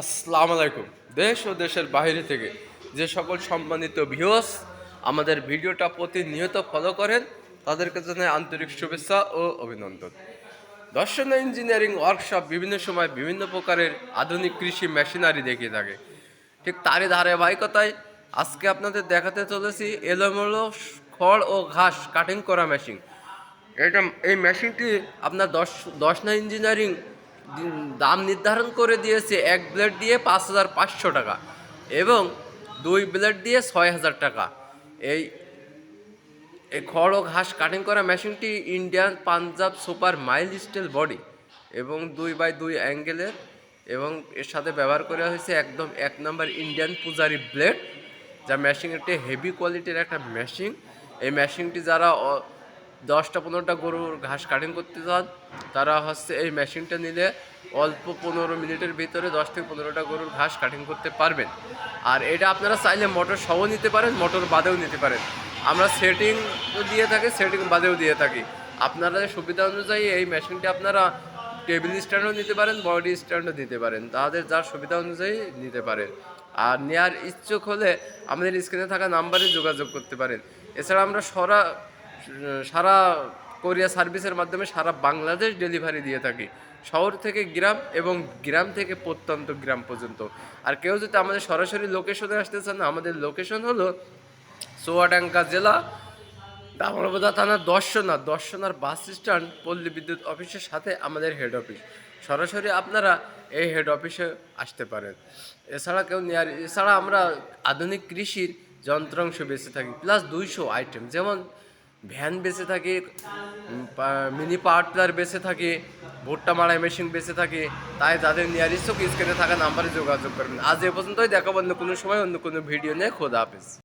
আসসালামু আলাইকুম। দেশ ও দেশের বাইরে থেকে যে সকল সম্মানিত ভিউয়ার্স আমাদের ভিডিওটা প্রতিনিয়ত ফলো করেন, তাদেরকে জানাই আন্তরিক শুভেচ্ছা ও অভিনন্দন। দর্শন ইঞ্জিনিয়ারিং ওয়ার্কশপ বিভিন্ন সময় বিভিন্ন প্রকারের আধুনিক কৃষি মেশিনারি দেখিয়ে থাকে। ঠিক তারই ধারাবাহিকতায় আজকে আপনাদের দেখাতে চলেছি এলোমেলো খড় ও ঘাস কাটিং করা মেশিন এটা, এই মেশিনটি আপনার দশ দশ না ইঞ্জিনিয়ারিং দাম নির্ধারণ করে দিয়েছে এক ব্লেড দিয়ে পাঁচ হাজার পাঁচশো টাকা এবং দুই ব্লেড দিয়ে ছয় হাজার টাকা। এই এই খড় ও ঘাস কাটিং করা মেশিনটি Indian Punjab super mile steel body এবং দুই বাই দুই অ্যাঙ্গেলের এবং এর সাথে ব্যবহার করা হয়েছে একদম এক নম্বর ইন্ডিয়ান পূজারি ব্লেড যা মেশিন একটি হেভি কোয়ালিটির একটা মেশিন এই মেশিনটি যারা দশটা, পনেরোটা গরুর ঘাস কাটিং করতে চান তারা হচ্ছে এই মেশিনটা নিলে অল্প পনেরো মিনিটের ভিতরে দশ থেকে পনেরোটা গরুর ঘাস কাটিং করতে পারবেন। আর এটা আপনারা চাইলে মোটর সহ নিতে পারেন মোটর বাদেও নিতে পারেন। আমরা সেটিং দিয়ে থাকি সেটিং বাদেও দিয়ে থাকি। আপনারা সুবিধা অনুযায়ী এই মেশিনটি আপনারা টেবিল স্ট্যান্ডও নিতে পারেন বডি স্ট্যান্ডও নিতে পারেন। তাদের যার সুবিধা অনুযায়ী নিতে পারেন। আর নেওয়ার ইচ্ছুক হলে আমাদের স্ক্রিনে থাকা নাম্বারে যোগাযোগ করতে পারেন। এছাড়া আমরা সরা সারা কোরিয়া সার্ভিসের মাধ্যমে সারা বাংলাদেশ ডেলিভারি দিয়ে থাকি। শহর থেকে গ্রাম এবং গ্রাম থেকে প্রত্যন্ত গ্রাম পর্যন্ত। আর কেউ যদি আমাদের সরাসরি লোকেশনে আসতে চান, আমাদের লোকেশন হলো চুয়াডাঙ্গা জেলা দামোদা থানার দর্শনা। দর্শনার বাস স্ট্যান্ড পল্লী বিদ্যুৎ অফিসের সাথে আমাদের হেড অফিস সরাসরি আপনারা এই হেড অফিসে আসতে পারেন। এছাড়া কেউ নেয়ার এছাড়া আমরা আধুনিক কৃষির যন্ত্রাংশ বেঁচে থাকি প্লাস দুইশো আইটেম যেমন ভ্যান বেঁচে থাকে মিনি পাওয়ার বেঁচে থাকে, ভুট্টা মারাই মেশিন বেঁচে থাকে, তাই তাদের নিয়ারিস্ট স্ক্রিনে থাকা নাম্বারে যোগাযোগ করবেন। আজ এ পর্যন্তই দেখাবো অন্য কোনো সময়, অন্য কোনো ভিডিও নিয়ে, খোদা হাফেজ।